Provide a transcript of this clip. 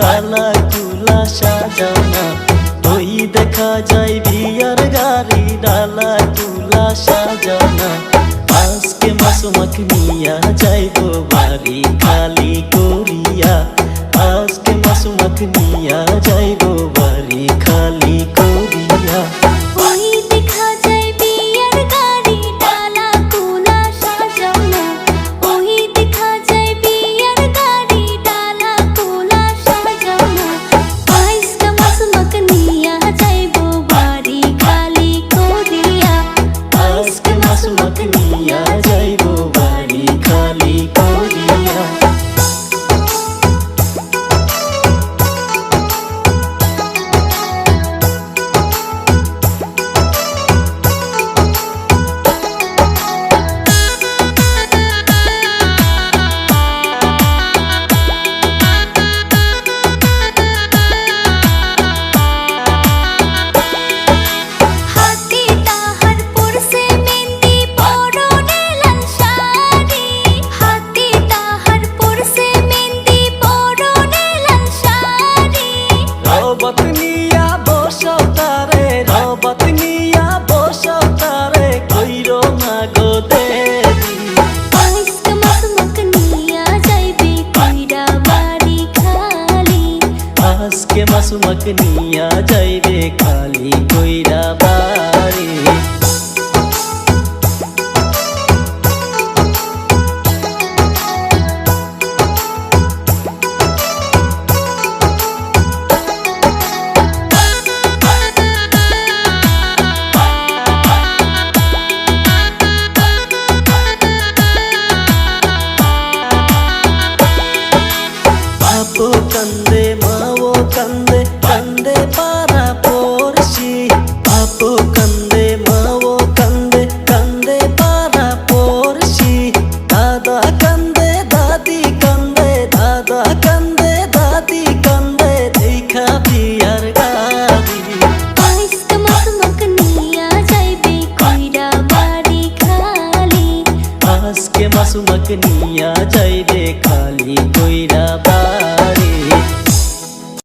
কালা কুলা সাজানা তুই দেখা যায় বিয়ার গাড়ি, ডালা কুলা সাজানা। আজকে মাসুমাক নিয়া যাইব বাড়ি খালি গো। আজকে মাসুমাকে নিয়া যাইবে খালি কইরা বাড়ি কান্দে দাদি কান্দে দাদা কান্দে দাদি কান্দে দেখা বিয়ার গাবি আইসকা মাসুমাক নিয়া যাইবে কইরা বাড়ি খালি। আজকে মাসুমাক নিয়া যাইবে খালি কইরা